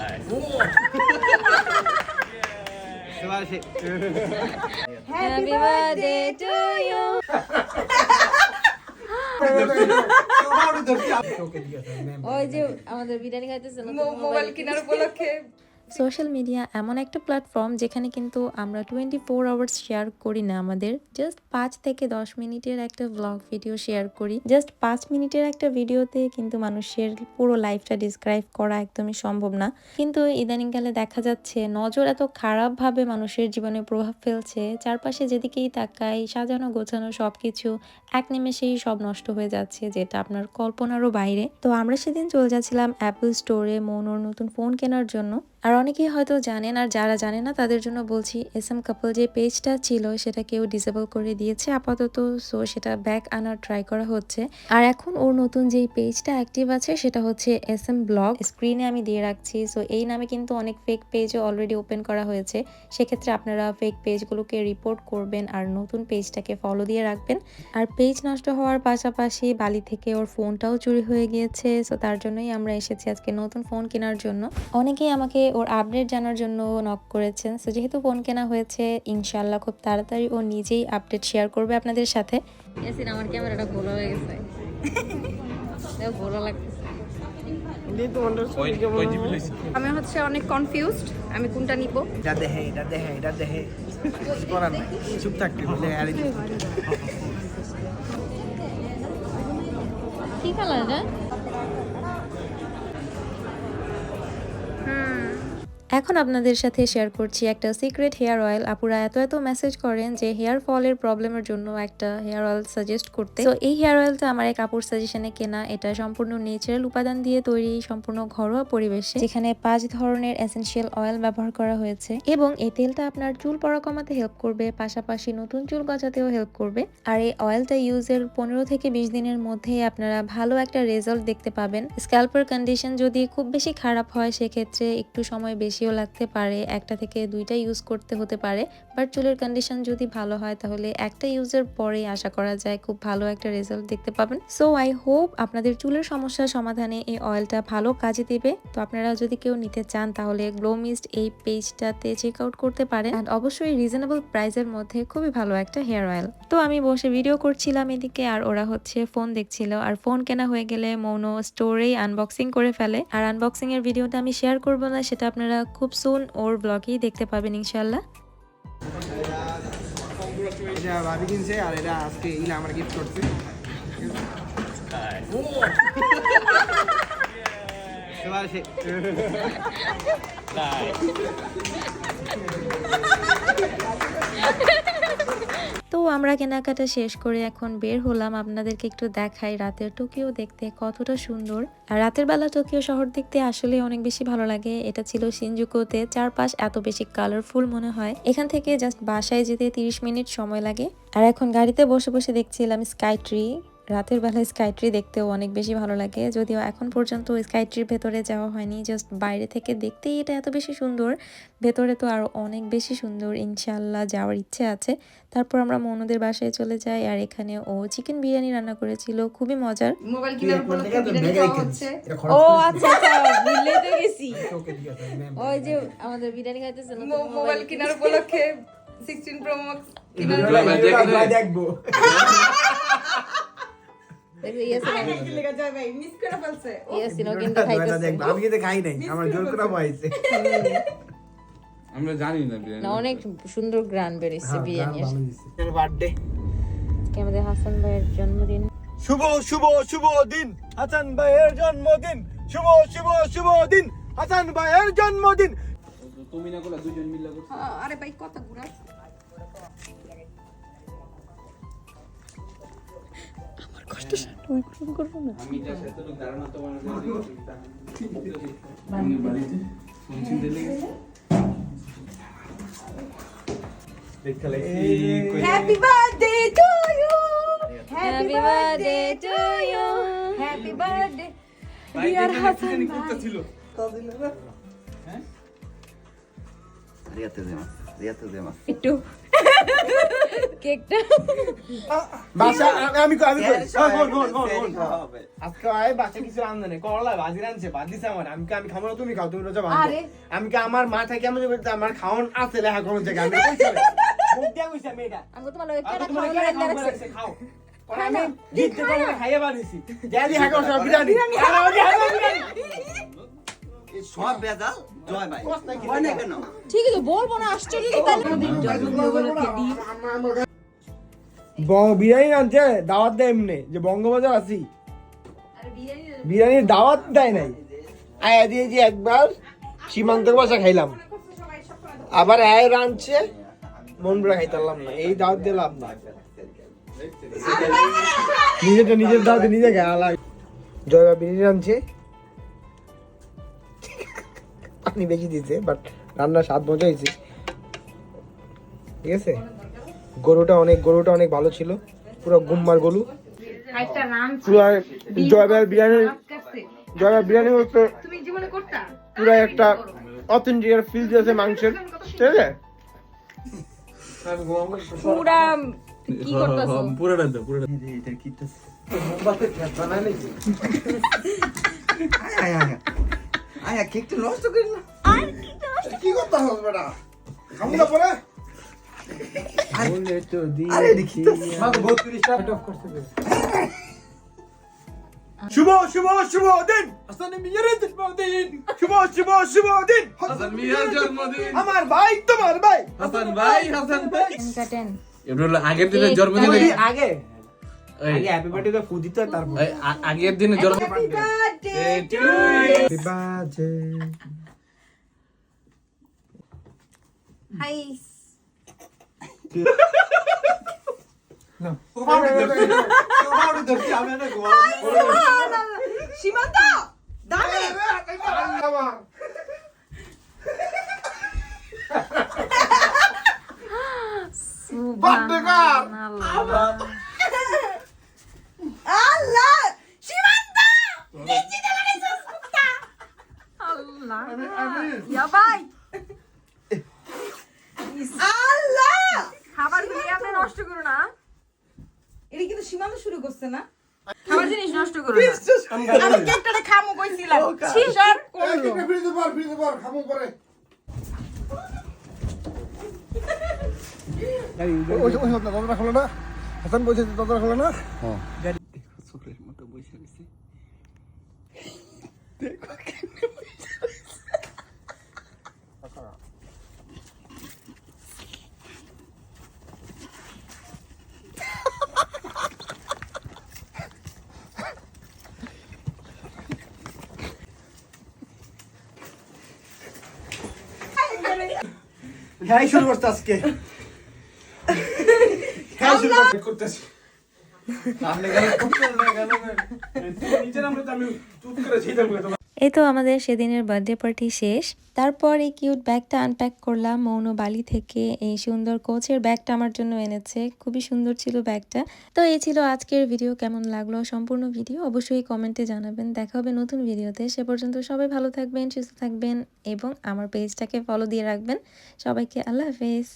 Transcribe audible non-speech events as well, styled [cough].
[laughs] Happy birthday to you. ওই যে আমাদের বিরিয়ানি খাইতেছে মোবাইল কেনার উপলক্ষে সোশ্যাল মিডিয়া এমন একটা প্ল্যাটফর্ম যেখানে কিন্তু আমরা টোয়েন্টি ফোর আওয়ার্স শেয়ার করি না আমাদের। জাস্ট পাঁচ থেকে দশ মিনিটের একটা ব্লগ ভিডিও শেয়ার করি। জাস্ট পাঁচ মিনিটের একটা ভিডিওতে কিন্তু মানুষের পুরো লাইফটা ডিসক্রাইব করা একদমই সম্ভব না। কিন্তু ইদানিংকালে দেখা যাচ্ছে নজর এত খারাপভাবে মানুষের জীবনে প্রভাব ফেলছে। চারপাশে যেদিকেই তাকাই, সাজানো, গোছানো সব কিছু এক নিমেষেই সব নষ্ট হয়ে যাচ্ছে, যেটা আপনার কল্পনারও বাইরে। তো আমরা সেদিন চলে যাচ্ছিলাম অ্যাপল স্টোরে মনোর নতুন ফোন কেনার জন্য। আর অনেকেই হয়তো জানেন, আর যারা জানে না, তাদের জন্য বলছি, এস এম কাপল যে পেজটা ছিল, সেটা কেউ ডিসেবল করে দিয়েছে। আপাতত সো সেটা ব্যাক আনার ট্রাই করা হচ্ছে। আর এখন ওর নতুন যেই পেজটা অ্যাক্টিভ আছে, সেটা হচ্ছে এস এম ব্লগ স্ক্রিনে আমি দিয়ে রাখছি। সো এই নামে কিন্তু অনেক ফেক পেজও অলরেডি ওপেন করা হয়েছে। সেক্ষেত্রে আপনারা ফেক পেজগুলোকে রিপোর্ট করবেন আর নতুন পেজটাকে ফলো দিয়ে রাখবেন। আর পেজ নষ্ট হওয়ার পাশাপাশি বালি থেকে ওর ফোনটাও চুরি হয়ে গিয়েছে। সো তার জন্যই আমরা এসেছি আজকে নতুন ফোন কেনার জন্য। অনেকেই আমাকে ওর আপডেট জানার জন্য নক করেছেন। সো যেহেতু ফোন কেনা হয়েছে ইনশাল্লাহ খুব তাড়াতাড়ি ও নিজেই আপডেট শেয়ার করবে আপনাদের সাথে। এসিন আমার ক্যামেরাটা ভুল হয়ে গেছে। ভুল লাগতেছে। আমি হচ্ছে অনেক কনফিউজড আমি কোনটা নিব? এটা দেখে এটা দেখে এটা দেখে। করার নাই। চুপ থাকতে বলে আর কি কালার এটা এখন আপনাদের সাথে শেয়ার করছি একটা সিক্রেট হেয়ার অয়েল আপুরা এত এত মেসেজ করেন যে হেয়ার ফলের প্রবলেমের জন্য একটা হেয়ার অয়েল সাজেস্ট করতে। তো এই হেয়ার অয়েলটা আমার এক আপুর সাজেশনে কেনা। এটা সম্পূর্ণ ন্যাচারাল উপাদান দিয়ে তৈরি, সম্পূর্ণ ঘরোয়া পরিবেশে। যেখানে পাঁচ ধরনের এসেনশিয়াল অয়েল ব্যবহার করা হয়েছে। এবং এই তেলটা আপনার চুল পড়া কমাতে হেল্প করবে, পাশাপাশি নতুন চুল গজাতেও হেল্প করবে। আর এই অয়েলটা ইউজের পনেরো থেকে বিশ দিনের মধ্যে আপনারা ভালো একটা রেজাল্ট দেখতে পাবেন। স্ক্যাল্পের কন্ডিশন যদি খুব বেশি খারাপ হয়, সেক্ষেত্রে একটু সময় বেশিও লাগতে পারে, একটা থেকে দুইটা ইউজ করতে হতে পারে বাট চুলের কন্ডিশন যদি ভালো হয় তাহলে একটা ইউজের পরেই আশা করা যায় খুব ভালো একটা রেজাল্ট দেখতে পাবেন। সো আই হোপ আপনাদের চুলের সমস্যার সমাধানে এই অয়েলটা ভালো কাজে দিবে। তো আপনারা যদি কেউ নিতে চান তাহলে গ্লোমিস্ট এই পেজটাতে চেক আউট করতে পারেন অ্যান্ড অবশ্যই রিজনেবল প্রাইসের মধ্যে খুবই ভালো একটা হেয়ার অয়েল তো আমি বসে ভিডিও করছিলাম এদিকে আর ওরা হচ্ছে ফোন দেখছিল আর ফোন কেনা হয়ে গেলে মৌনো স্টোরেই আনবক্সিং করে ফেলে। আর আনবক্সিং এর ভিডিওটা আমি শেয়ার করব না, সেটা আপনারা খুব সুন ওর ব্লগেই দেখতে পাবেন ইনশাল্লাহ এটা ভাবি কিনছে আর এটা আজকে ইলা আমার গিফট করছে। তো আমরা কেনাকাটা শেষ করে এখন বের হলাম। আপনাদেরকে একটু দেখাই রাতের টোকিও দেখতে কতটা সুন্দর। আর রাতের বেলা টোকিও শহর দেখতে আসলে অনেক বেশি ভালো লাগে। এটা ছিল সিনজুকোতে। চারপাশ এত বেশি কালারফুল মনে হয়। এখান থেকে জাস্ট বাসায় যেতে তিরিশ মিনিট সময় লাগে। আর এখন গাড়িতে বসে বসে দেখছিলাম স্কাই ট্রি রাতের বেলা স্কাই ট্রি দেখতেও অনেক বেশি ভালো লাগে। যদিও এখন পর্যন্ত স্কাই ট্রির ভেতরে যাওয়া হয়নি জাস্ট বাইরে থেকে দেখতেই এটা এত বেশি সুন্দর। ভেতরে তো আরও অনেক বেশি সুন্দর ইনশাল্লাহ যাওয়ার ইচ্ছে আছে। তারপর আমরা মনুদের বাসায় চলে যাই আর এখানে ও চিকেন বিরিয়ানি রান্না করেছিল খুবই মজার। মোবাইল ও আচ্ছা আচ্ছা ভুলে তো গেছি। [laughs] তোকে দিয়ে দাও, ম্যাম। ওই যে আমাদের বিরিয়ানি খাইতেছে মোবাইল কেনার উপলক্ষে 16 প্রো ম্যাক্স কেনার দেখব। [laughs] আমার জোর করে পাইছে আমরা জানি না অনেক সুন্দর গ্রান বেরিয়েছে বিরিয়ানি বার্থডে আমাদের হাসান ভাইয়ের জন্মদিন? শুভ শুভ শুভ দিন। হাসান ভাইয়ের জন্মদিন। শুভ শুভ শুভ দিন। হাসান ভাইয়ের জন্মদিন। তুমি না করলে দুজন মিলে করছ হ্যাঁ, আরে ভাই কত ঘুরা আমার কষ্ট ওই ফোন করব না আমি দাঁড়ানো তোমার বাড়িতে Happy birthday to you. Happy birthday to you. Happy birthday. Dear Hassan bhai. একটু কেকটা? বাসা আমি আমি আজকে আয় বাচ্চা কিছু রান্ধে নেই করলা ভাজি রাঁধছে ভাত দিছে আমার। আমি আমি খাব না তুমি খাও তুমি রোজা ভাত আরে। আমি কি আমার মা থেকে আমি বলতে আমার খাওন আছে লেখা কোন জায়গায় আমি খাও আমি খাইয়ে বিরিয়ানি। সব বেজাল জয় ভাই হয় না কেন ঠিক আছে বলব না আশ্চর্য কি তাহলে জন্মদিন উপলক্ষে ডিম বিরিয়ানি আনছে দাওয়াত দেয় এমনি যে বঙ্গবাজার আছি বিরিয়ানির দাওয়াত দেয় নাই আয়া দিয়েছি একবার সীমান্তের বাসা খাইলাম আবার আয় রাঁধছে মন ভরে খাইতে না এই দাওয়াত দিয়ে লাভ না নিজেটা নিজের দাওয়াতে নিজে খাওয়া লাগে জয়বা বিরিয়ানি রাঁধছে পানি বেশি দিয়েছে বাট রান্নার স্বাদ মজা হয়েছে। ঠিক আছে? গরুটা অনেক গরুটা অনেক ভালো ছিল। পুরো গুম্মার গরু। পুরো জয়বার বিরিয়ানি জয়বার বিরিয়ানি হচ্ছে তুমি জীবনে করতা? পুরো একটা অথেন্টিক ফিল দিয়েছে মাংসের। ঠিক আছে? পুরা কি করতেছো? পুরোটা দাও পুরোটা আয় আয় আয়। কেকটা নষ্ট করে না কি করতে হবে বেটা? পরে? আরে দেখি শুভ শুভ শুভ দিন! হাসান মিয়ারের জন্মদিন। শুভ শুভ শুভ দিন! হাসান মিয়ার জন্মদিন। আমার ভাই তোমার ভাই! হাসান ভাই হাসান ভাই। কাটেন এবার হলো আগের দিনের জন্মদিনে। আগে। আগে হ্যাপি বার্থডে তো তারপর। আগের দিনে জন্ম হ্যাপি বার্থডে হাই সীমান্ত দাঁড়ে আল্লাহ সীমান্ত আল্লাহ ইয়া ভাই আল্লাহ! খাবার গুলি আপনি নষ্ট করো না। এটা কিন্তু সীমান্ত শুরু করছে না। খাবার জিনিস নষ্ট করো না। আমি কেকটা খামো কইছিলাম। ওই ওই দরজা খোলো না। হাসান বলছে দরজা খোলো না। হ্যাঁ। শুরু করতে আজকে। হ্যাঁ শুরু করতেছি। আপনি গেলে করতেন না গেলে নিচে নামলে তো আমি চুপ করে ছিলাম এই তো আমাদের সেদিনের বার্থডে পার্টি শেষ। তারপর এই কিউট ব্যাগটা আনপ্যাক করলাম। মৌন বালি থেকে এই সুন্দর কোচের ব্যাগটা আমার জন্য এনেছে। খুবই সুন্দর ছিল ব্যাগটা তো এই ছিল আজকের ভিডিও কেমন লাগল সম্পূর্ণ ভিডিও অবশ্যই কমেন্টে জানাবেন। দেখা হবে নতুন ভিডিওতে সে পর্যন্ত সবাই ভালো থাকবেন, সুস্থ থাকবেন এবং আমার পেজটাকে ফলো দিয়ে রাখবেন। সবাইকে আল্লাহ হাফেজ।